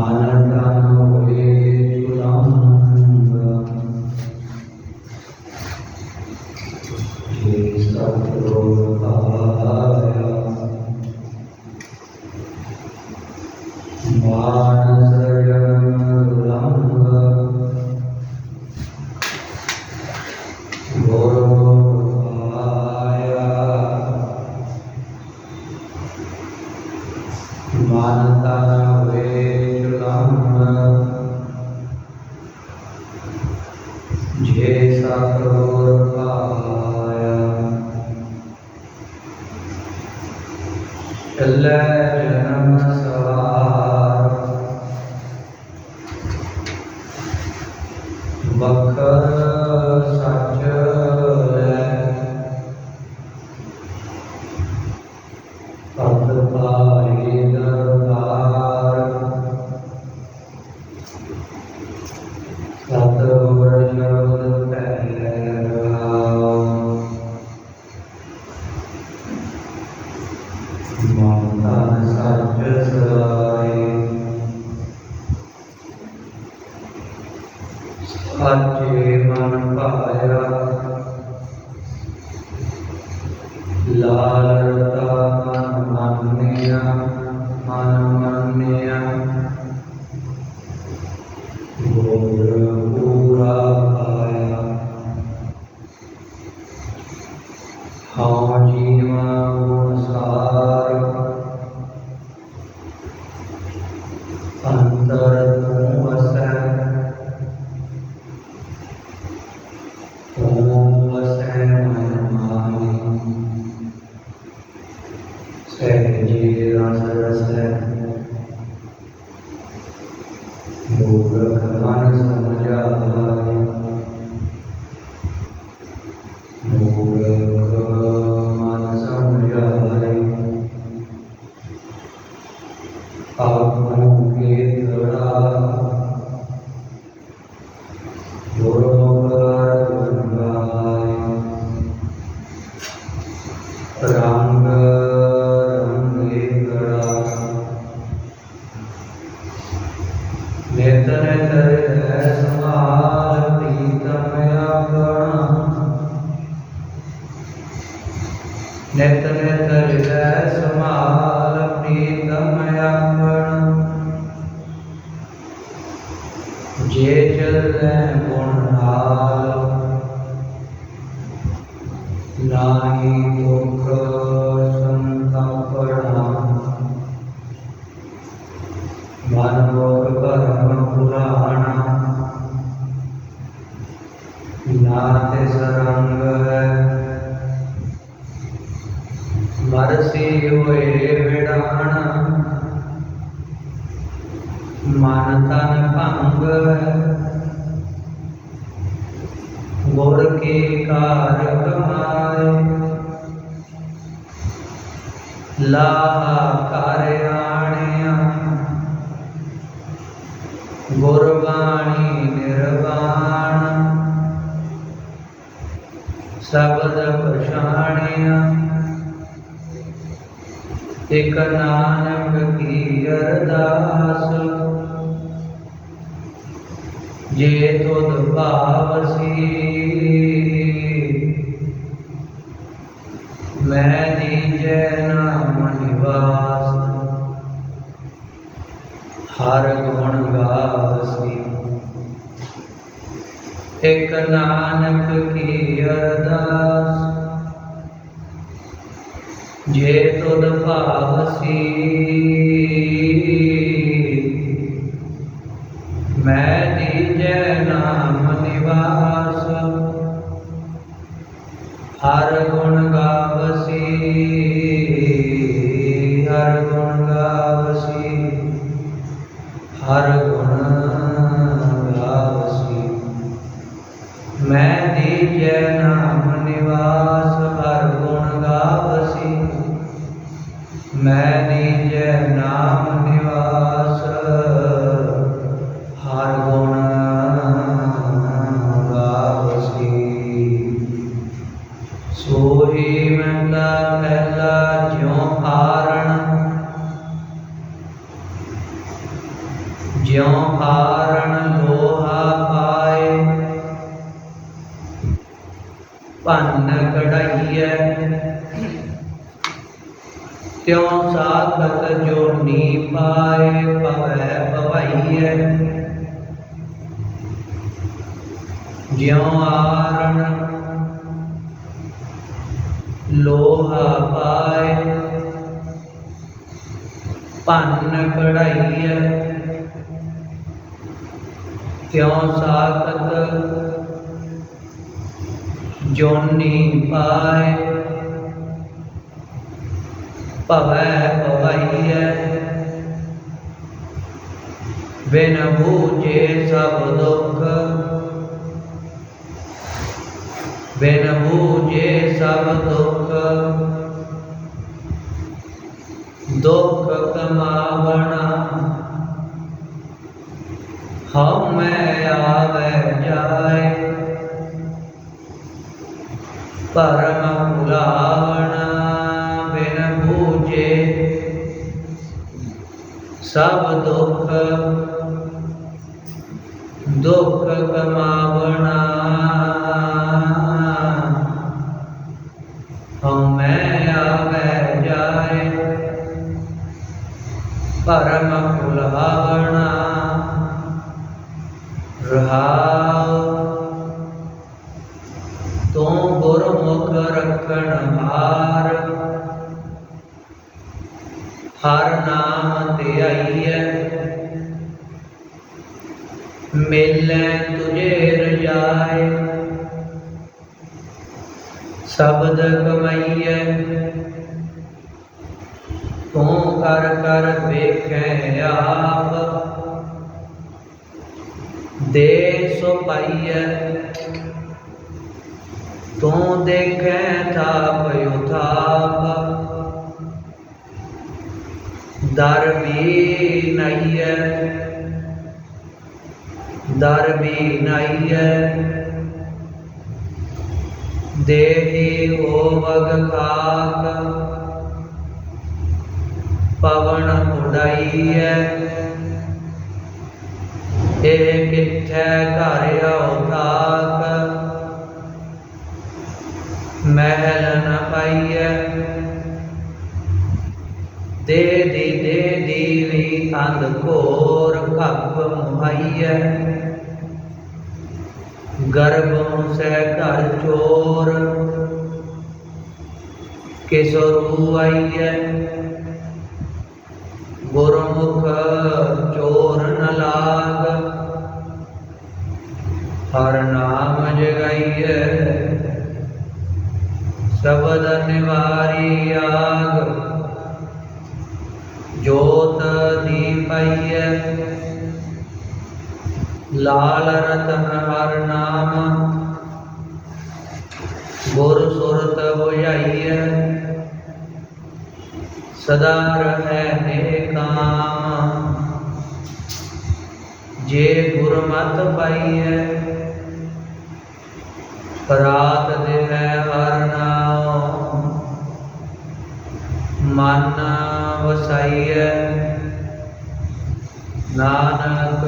Manada. Second Jesus. on the Till ਇਕ ਨਾਨਕ ਕੀ ਅਰਦਾਸ ਜੇ ਤੁਧ ਭਾਵਸੀ, ਮੈਂ ਦੀਜੈ ਨਾਮ ਨਿਵਾਸ। ਹਰ ਗੁਣ ਗਾਵਸੀ। ਇਕ ਨਾਨਕ ਕੀ ਅਰਦਾਸ ਗੁਣ ਭਾਸੀ ਤਿਉ ਸਾਖਤ? ਜੋਨੀ ਪਾਏ, ਭਵੈ ਭਵਈਐ। ਬਿਨ ਬੂਝੇ ਸਭ ਦੁਖ। ਬਿਨ ਬੂਝੇ ਸਭ ਦੁਖ। ਦੁਖ ਕਮਾਵਣਾ ਹਉ ਮੈਂ ਆਵੇ ਜਾਏ। ਪਰਮ ਭੁਲਾਵਣਾ ਬਿਨ ਬੂਝੇ ਸਭ ਦੁਖ ਦੁਖ ਕਮਾਵਣਾ। ਹਉ ਆਵੇ ਜਾਏ। ਪਰਮ ਭੁਲਾਵਣਾ ਰਹਾਉ। ਤੂੰ ਗੁਰਮੁਖ ਰੱਖਣ ਹਾਰ। ਹਰ ਨਾਮ ਧਿਆਈਐ। ਮਿਲੈ ਤੁਝੇ ਰਜਾਏ। ਸ਼ਬਦ ਕਮਾਈਐ। ਤੂੰ ਕਰ ਕਰ ਵੇਖੈ ਆਪ। ਦੇ ਸੋ ਪਾਈਐ। ਤੂੰ ਦੇਖੈ ਥਾਪ ਉਥਾਪ। ਦਰ ਵੀ ਨਹੀਂਐ ਦਰ ਵੀ ਨਹੀਂਐ ਦੇਹੀ ਹੋਵਗ ਖਾਕ। ਪਵਨ ਉਡਾਈਐ ਇਹ ਕਿੱਥੈ ਘਰ ਔਤਾਕ ਮਹਿਲ ਨ ਪਾਈਐ। ਦੇ ਦੀ ਦੇ ਦੀ ਵੀ ਅੰਧ ਘੋਰ ਖੱਪ ਮੁਹਾਈਐ। ਗਰਭ ਸੈ ਘਰ ਚੋਰ। ਕਿਸੋ ਰੂ ਆਈਐ? ਗੁਰਮੁਖ ਚੋਰ ਨ ਲਾਗ। ਹਰ ਨਾਮ ਜਗਾਈਐ। ਸ਼ਬਦ ਨਿਵਾਰੀ ਆਗ, ਜੋਤ ਦੀਪਈਐ। ਲਾਲ ਰਤਨ ਹਰ ਨਾਮ, ਗੁਰ ਸੁਰਤ ਬੁਝਾਈਐ। ਸਦਾ ਰਹੈ ਨੇਕਾਮ ਜੇ ਗੁਰਮਤਿ ਪਾਈਐ। ਰਾਤ ਦੇ ਹੈ ਹਰ ਨਾਮ ਮਨ ਵਸਾਈਐ। ਨਾਨਕ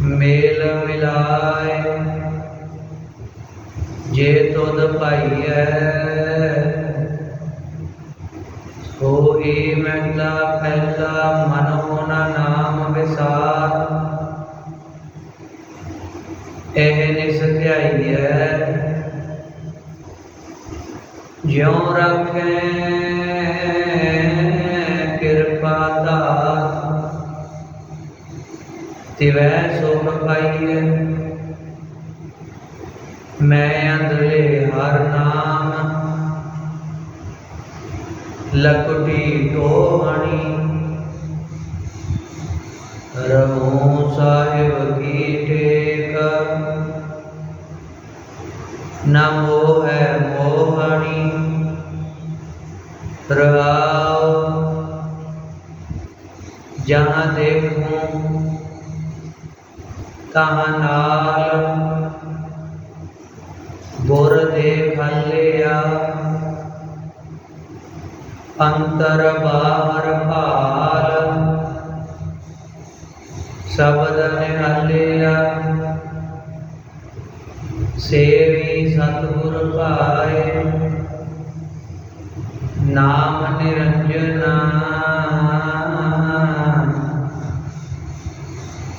ਮੇਲ ਮਿਲਾਏ ਜੇ ਤੁਧ ਪਾਈਐ ਸੋਈ ਮਹਿਲਾ ਪਹਿਲਾ ਮਨ ਹੋਣਾ ਨਾਮ ਵਿਸਾਰ। ਇਹ ਨਿਸ ਧਿਆਈਐ ਜਿਉ ਰੱਖੇ ਕਿਰਪਾ ਦਾਤ ਤਿਵੈ ਸੁਖ ਪਾਈਐ ਮੈਂ ਅੰਦਲੇ ਹਰ ਨਾਮ ਲਕਟੀ ਟੋਹਣੀ ਰਮੋ ਸਾਹਿਬ ਕੀ ਟੇਕ ਨਾ ਮੋਹ ਹੈ ਮੋਹਣੀ, ਰਹਾਉ। ਜਹਾਂ ਦੇਖੂੰ, ਤਹਾਂ ਨਾਲ। ਬੁਰ ਦੇ ਲਿਆ ਅੰਤਰ ਬਾਹਰ ਭਾਲ। ਸ਼ਬਦ ਨਿਹਾਲਿਆ ਸੇਵੀ ਸਤਿਗੁਰ ਭਾਏ ਨਾਮ ਨਿਰੰਜਨਾ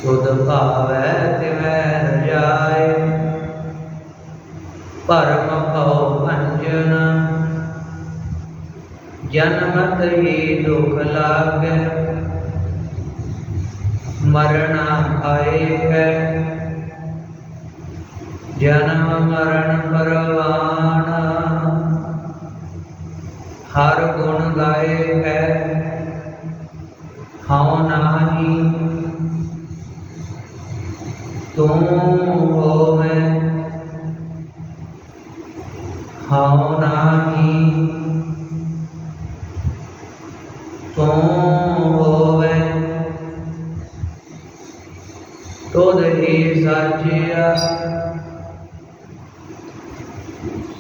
ਤੁਧ ਭਾਵੈ ਤਿਵੈ ਰਜਾਏ ਪਰਮ ਭਉ ਭੰਜਨ ਜਨਮਤ ਹੀ ਦੁਖ ਲਾਗੈ, ਮਰਣਾ ਆਏ ਹੈ ਜਨਮ ਮਰਨ ਪਰਵਾਨ ਹਰ ਗੁਣ ਗਾਏ ਹੈ ਹਉ ਨਾਹੀ। ਤੂੰ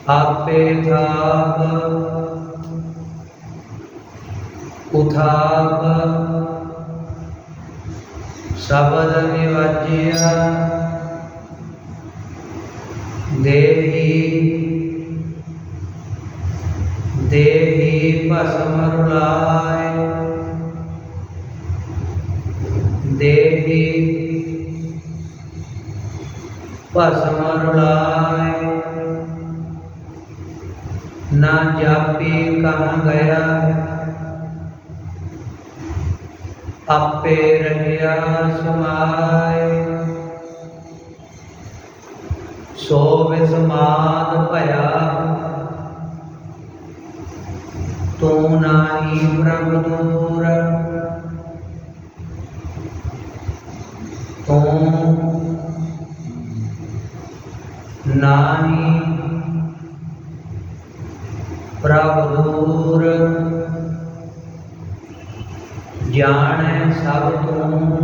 ਆਪੇ ਥਾਪ ਉਥਾਪ ਸ਼ਬਦ ਨਿਵਾਜਿਆ ਦੇਹੀ ਦੇਹੀ ਭਸਮ ਰੁਲਾਏ। ਦੇਹੀ ਭਸਮ ਰੁਲਾਏ। ਨਾ ਜਾਪੀ ਕਹਾਂ ਗਿਆ ਆਪੇ ਰਹਿਆ ਸਮਾਏ। ਸੋ ਵਿਸਮਾਦ ਭਇਆ। ਤੂੰ ਨਾਹੀ ਪ੍ਰਭ ਦੂਰ। ਤੂੰ ਨਾਹੀ ਪ੍ਰਭ ਦੂਰ ਜਾਣੈ ਸਭ ਤੂੰ ਤੂੰ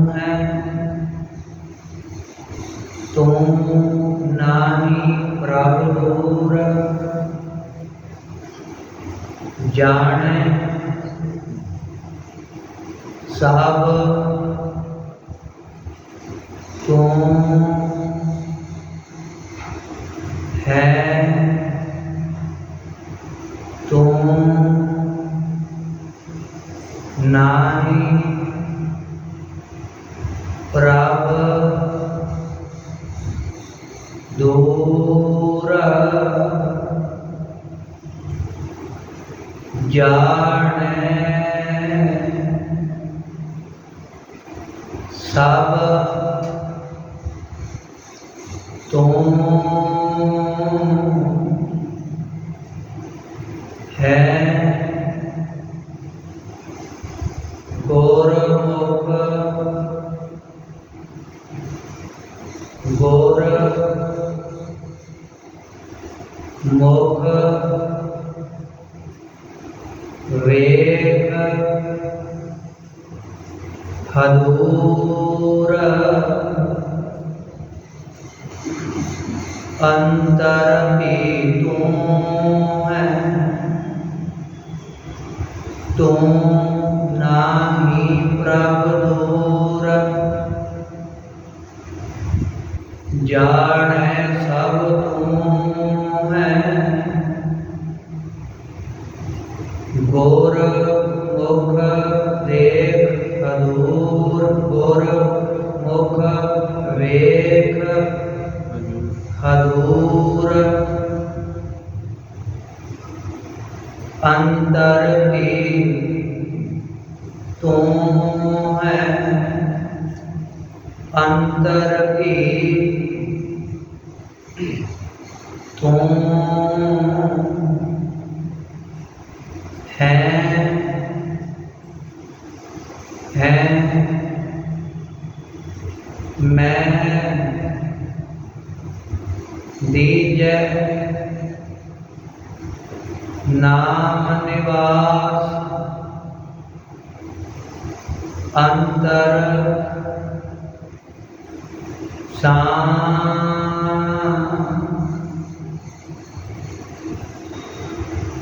ਸ਼ਾਂਤ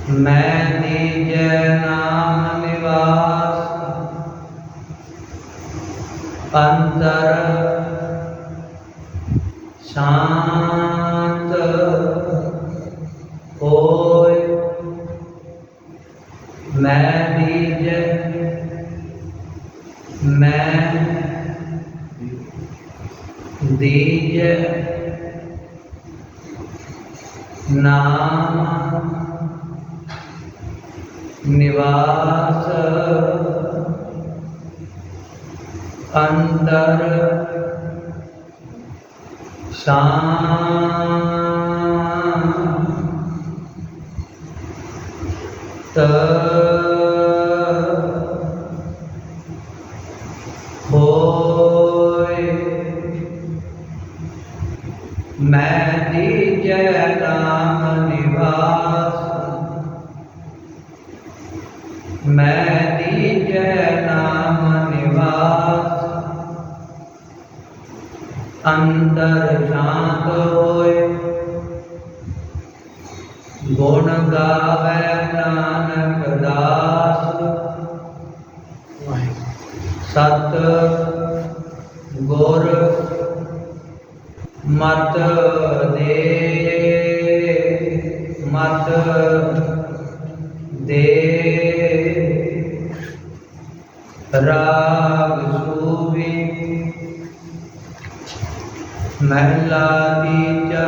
ਮੈਂ ਦੀਜੈ ਨਾਮ ਨਿਵਾਸ ਅੰਤਰ ਸ਼ਾਂਤ ਹੋਇ ਮੈਂ ਦੀਜੈ ਮੈਂ ਦੀਜੈ ਨਾਮ ਨਿਵਾਸ ਅੰਦਰ ਸ਼ਾਂਤ ਹੋਇ। ਮੈਂ ਦੀਜੈ ਨਾਮ ਨਿਵਾਸ ਮੈਂ ਦੀਜੈ ਨਾਮ ਨਿਵਾਸ। ਅੰਦਰ ਸ਼ਾਂਤ ਹੋਏ। ਗੁਣ ਗਾਵੇ ਨਾਨਕ ਦਾਸ। ਸਤ ਗੁਰ ਮਤ ਦੇ ਮਤ ਦੇ ਰਾਗ ਸੂਵੀ ਮਹਿਲਾ ਤੀਜਾ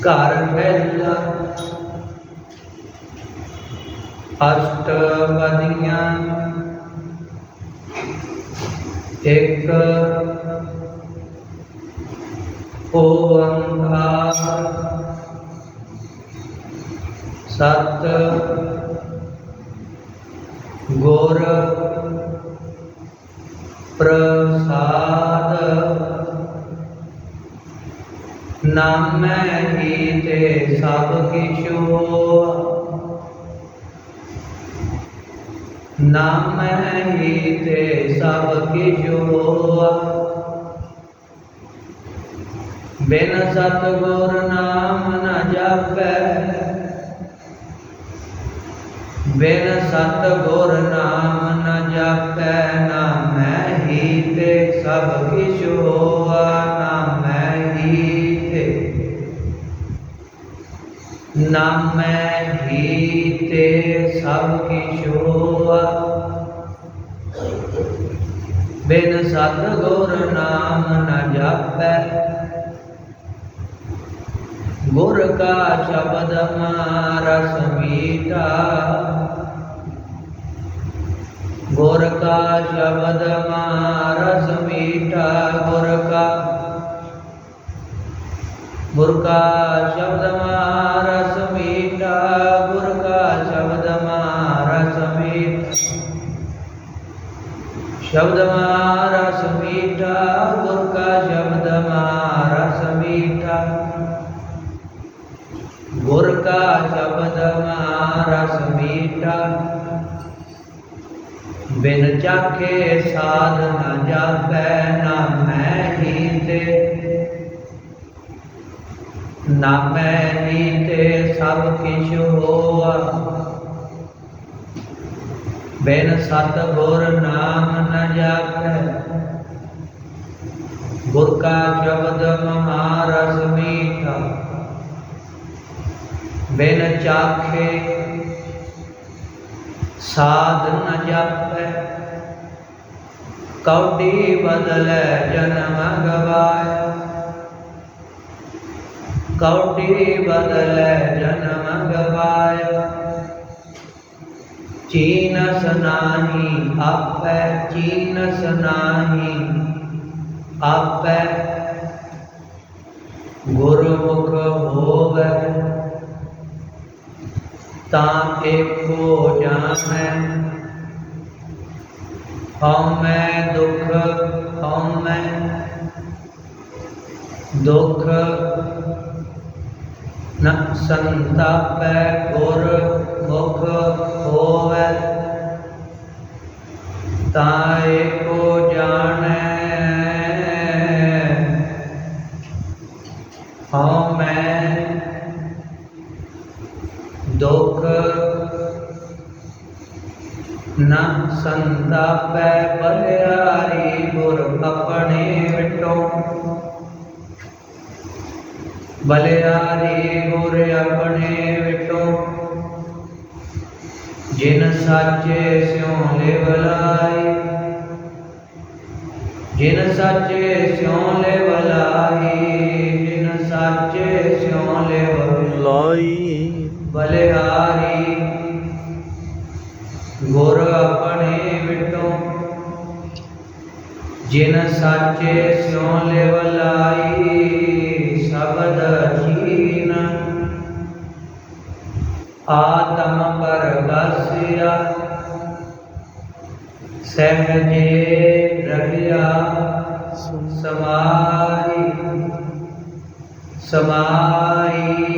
ਘਰ ਪਹਿਲਾ ਅਸ਼ਟ ਵਧੀਆਂ ਇੱਕ ਓੰਕਾਰ ਸਤ ਗੁਰ ਪ੍ਰਸਾਦ ਨਾਮੈ ਹੀ ਤੇ ਸਭ ਕਿਛੁ ਨਾਮੈ ਹੀ ਤੇ ਸਭ ਕਿਛੁ ਬਿਨ ਸਤਿਗੁਰ ਨਾਮ ਨ ਜਾਪੈ। ਬਿਨ ਸਤਿਗੁਰ ਨਾਮ ਨਾ ਜਾਪੈ ਨਾਮੈ ਹੀ ਤੇ ਸਭ ਕਿਛ ਹੋਆ ਨਾਮੈ ਹੀ ਤੇ। ਨਾਮੈ ਹੀ ਤੇ ਸਭ ਕਿਛ ਹੋਆ। ਬਿਨ ਸਤਿਗੁਰ ਨਾਮ ਨਾ ਜਾਪੈ ਗੁਰ ਕਾ ਸ਼ਬਦ ਮਾਰਸ ਮੀਠਾ ਗੁਰ ਕਾ ਸ਼ਬਦ ਮਾਰਸ ਮੀਠਾ ਗੁਰ ਕਾ ਗੁਰ ਕਾ ਸ਼ਬਦ ਮਾਰਸ ਮੀਠਾ ਗੁਰ ਕਾ ਸ਼ਬਦ ਮਾਰਸ ਮੀਠਾ ਸ਼ਬਦ ਮਾਰਸ ਮੀਠਾ ਗੁਰ ਕਾ ਸ਼ਬਦ ਮਾਰਸ ਗੁਰ ਕਾ ਸ਼ਬਦ ਮਾਰਸ ਮੀਠਾ ਬਿਨ ਚਾਖੇ ਸਾਧ ਨ ਜਾਪੈ ਨਾਮੈ ਹੀ ਤੇ ਨਾਮੈ ਹੀ ਸਭ ਕਿਛ ਹੋਆ। ਬਿਨ ਸਤ ਗੁਰ ਨਾਮ ਨ ਜਾਪੈ। ਗੁਰ ਕਾ ਸ਼ਬਦ ਮਹਾਰਸ ਬਿਨ ਚਾਖੇ ਸਾਧ ਨ ਜਾਪੈ। ਕੌਡੀ ਬਦਲੈ ਜਨਮ ਗਵਾਇਆ ਕੌਡੀ ਬਦਲੈ ਜਨਮ ਗਵਾਇਆ ਚੀਨਸ ਨਾਹੀ ਆਪੈ, ਚੀਨਸ ਨਾਹੀ ਆਪੈ। ਗੁਰਮੁਖ ਹੋਵੈ ਤਾਂ ਏਕੋ ਜਾਣੈ ਹਉਮੈ ਦੁਖ ਹਉਮੈ ਦੁਖ, ਨ ਸੰਤਾਪੈ ਗੁਰ ਮੁਖ ਹੋਵੈ। ਤਾਏ ਕੋ ਜਾਣੈ। ਹਉਮੈ ਦੁਖ ਨਾ ਸੰਤਾਪੈ ਬਲਿਆਰੀ ਗੁਰ ਆਪਣੇ ਵਿਟੋ। ਬਲਿਆਰੀ ਗੁਰ ਆਪਣੇ ਵਿਟੋ। ਜਿਨ ਸਾਚੇ ਸਿਉ ਲਿਵ ਜਿਨ ਸਾਚੇ ਸਿਉ ਲਿਵ ਜਿਨ ਸਾਚੇ ਸਿਉ ਲਿਵ ਜਿਨ ਸਾਚੇ ਸਿਉ ਲਿਵ ਸ਼ਬਦ ਜੀਨ ਆਤਮ ਪਰਗਸਿਆ ਸਹਜੇ ਰਹਿਆ ਸਮਾਈ ਸਮਾਈ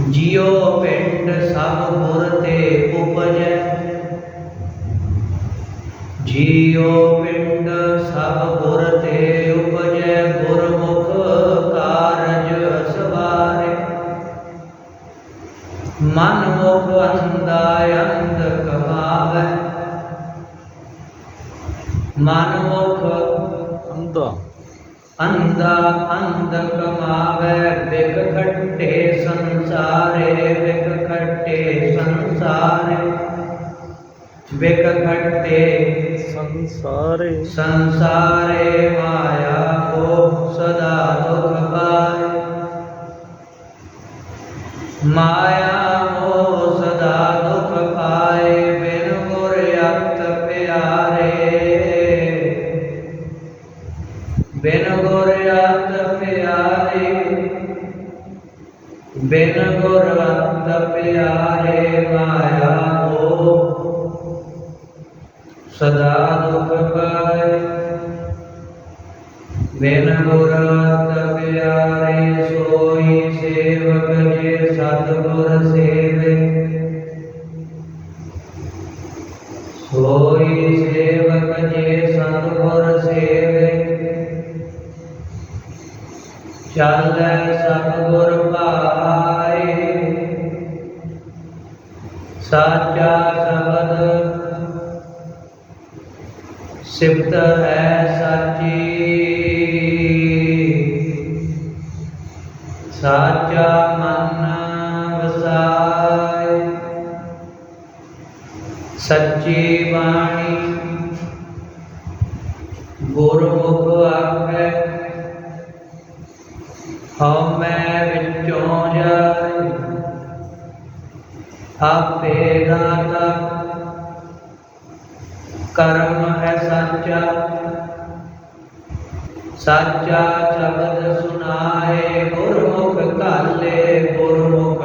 ਜਿਉ ਪਿੰਡ ਸਭ ਗੁਰ ਤੇ ਉਪਜੈ। ਜੀਉ ਪਿੰਡ ਸਭ ਗੁਰ ਤੇ ਉਪਜੈ, ਗੁਰਮੁਖ ਕਾਰਜ ਸਵਾਰੇ। ਮਨ ਮੁਖ ਅੰਦਾ ਅੰਧ ਕਮਾਵੇ। ਮਨ ਮੁਖ ਅੰਦਾ ਅੰਧਾ ਅੰਧ ਕਮਾਵੇ ਬਿਕ ਖੱਟੇ ਸੰਸਾਰੇ ਬਿਕ ਖੱਟੇ ਸੰਸਾਰੇ। ਬਿਕ ਖੱਟੇ ਸੰਸਾਰੇ। ਸੰਸਾਰੇ ਮਾਇਆ ਕੋ ਸਦਾ ਦੁਖ ਪਾਏ। ਮਾਇਆ ਬਿਨ ਗੁਰ ਅਤ ਪਿਆਰੇ ਮਾਇਆ ਮੋਹ ਸਦਾ ਦੁਖ ਪਾਏ ਬਿਨ ਗੁਰ ਅਤ ਪਿਆਰੇ ਸੋਈ ਸੇਵਕ ਜੇ ਸਤਿਗੁਰ ਸੇਵੇ ਸੋਈ ਸੇਵਕ ਜੇ ਸਤਿਗੁਰ ਸੇਵੇ ਚੱਲੈ ਸਿਫਤ ਹੈ ਸਾਚੀ। ਸਾਚਾ ਮਨ ਵਸਾਏ। ਸੱਚੀ ਬਾਣੀ ਗੁਰਮੁਖ ਆਖੈ। ਹਉਮੈ ਵਿੱਚੋਂ ਜਾਏ। ਆਪੇ ਦਾਤਾ ਕਰਮ ਹੈ ਸੱਚਾ। ਸਾਚਾ ਸ਼ਬਦ ਸੁਨਾਏ ਗੁਰਮੁਖ ਕਾਲੇ ਗੁਰਮੁਖ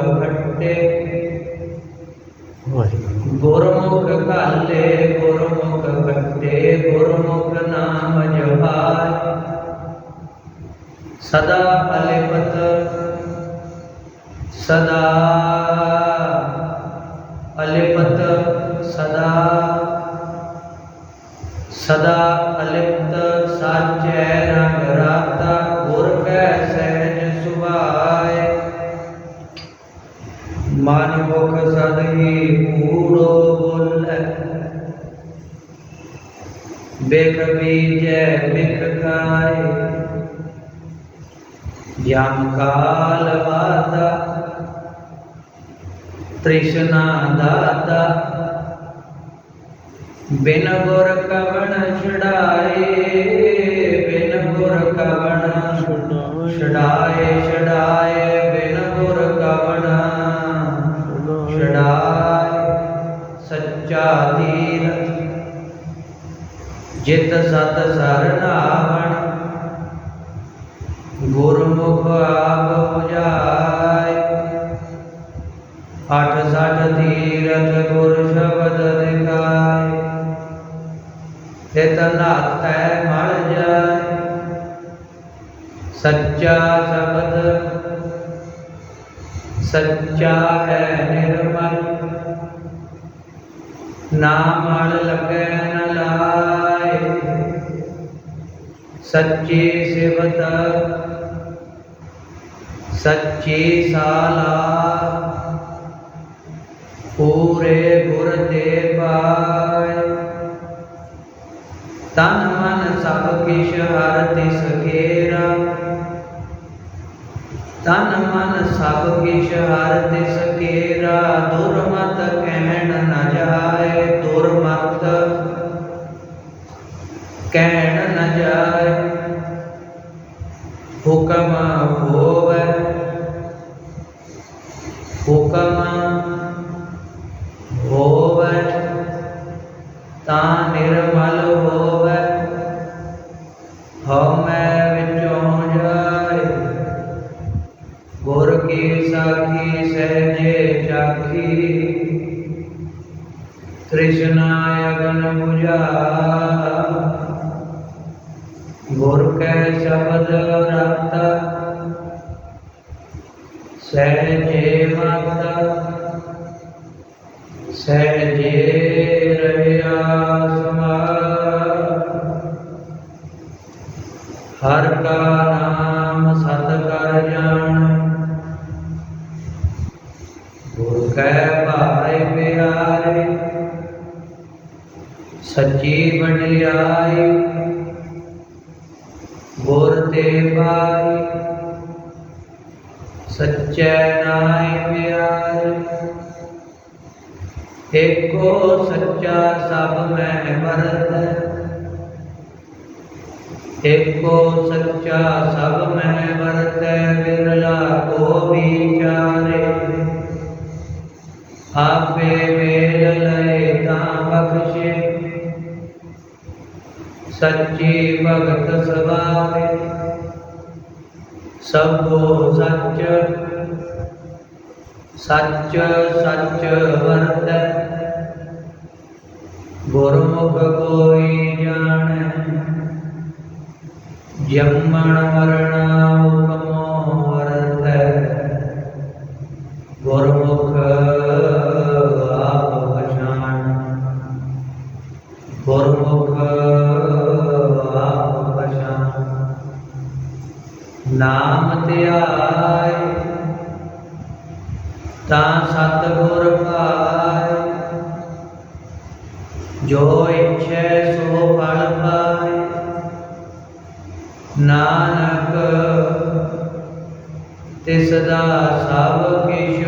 ਵਾਹਿਗੁਰੂ। ਗੁਰਮੁਖ ਕਾਲੇ ਗੁਰਮੁਖ ਖੱਟੇ ਗੁਰਮੁਖ ਨਾਮ ਜਪਾਏ। ਸਦਾ ਅਲਿਪਤ ਸਦਾ ਬਿਖ ਬੀਜੈ ਬਿਖ ਖਾਏ। ਜਮ ਕਾਲ ਵਾਦਾ ਤ੍ਰਿਸ਼ਨਾ ਦਾਤਾ। ਬਿਨ ਗੁਰ ਕਵਣ ਛੜਾਏ ਬਿਨ ਗੁਰ ਕਵਣ ਛੁਡਾਏ ਛਡਾਏ। ਛਡਾਏ ਬਿਨ ਗੁਰ ਕਵਣ ਛਡਾਏ। ਸੱਚਾ ਤੀਰਥ ਜਿਤ ਸਤ ਸਰਨਾਵਣ, ਗੁਰਮੁਖ ਆਪ 부ਜਾਏ ਅਠ ਸਠ ਤੀਰਥ ਗੁਰ ਸ਼ਬਦ ਦਿਖਾਏ ਤਿਤ ਨਾਤੈ ਮਲ ਜਾਏ। ਸੱਚਾ ਸ਼ਬਦ, ਸੱਚਾ ਹੈ ਨਿਰਮਲ। ਨਾ ਮਲ ਲਗੈ ਸੱਚੀ ਸਿਵਤ, ਸੱਚੀ ਸਾਲਾ, ਪੂਰੇ ਗੁਰ ਤੇ ਪਾਏ। ਤਨ ਮਨ ਸਭ ਕਿਛ ਹਰ ਤਿਸ ਘੇਰਾ। ਤਨ ਮਨ ਸਭ ਕਿਛ ਹਰ ਤਿਸ ਘੇਰਾ। ਦੁਰਮਤ ਕਹਿਣ ਨ ਜਾਏ, ਦੁਰਮਤ ਕਹਿਣ ਨ ਜਾਏ ਹੁਕਮ ਹੋਵੇ ਹੁਕਮ ਹੋਵੇ ਤਾਂ ਨਿਰਮਲ ਹੋਵੇ ਹਉਮੈ ਵਿੱਚੋਂ ਜਾਏ ਗੁਰ ਕੀ ਸਾਖੀ ਸਹਿਜੇ ਚਾਖੀ ਤ੍ਰਿਸ਼ਨਾ ਅਗਨ 부ਜਾ ਗੁਰ ਕੈ ਸ਼ਬਦ ਰਤ ਸਹਿਜੇ ਮਤ ਸਹਿਜੇ ਸਭ ਮੈਂ ਵਰਤੈ ਏਕੋ ਸੱਚਾ ਸਭ ਮੈਂ ਵਰਤੈ ਵਿਰਲਾ ਕੋ ਵਿਚਾਰੇ। ਆਪੇ ਮੇਲ ਲਏ ਤਾਂ ਬਖਸ਼ੇ। ਸੱਚੀ ਭਗਤ ਸਵਾਰੇ। ਸਭੋ ਸੱਚ ਸੱਚ ਸੱਚ ਵਰਤੈ। ਗੁਰਮੁਖ ਕੋਈ ਜਾਣੈ। ਜੰਮਣ ਮਰਣਾ ਹੁਕਮੋ ਵਰਤੈ। ਗੁਰਮੁਖ ਆਪ ਪਛਾਣ। ਗੁਰਮੁਖ ਆਪ ਪਛਾਣ। ਨਾਮ ਧਿਆਏ, ਤਾਂ ਸਤਿਗੁਰ ਪਾਏ। ਜੋ ਇੱਛੈ ਸੋ ਫਲ ਪਾਏ। ਨਾਨਕ ਤੇ ਸਦਾ ਸਭ ਕਿਛ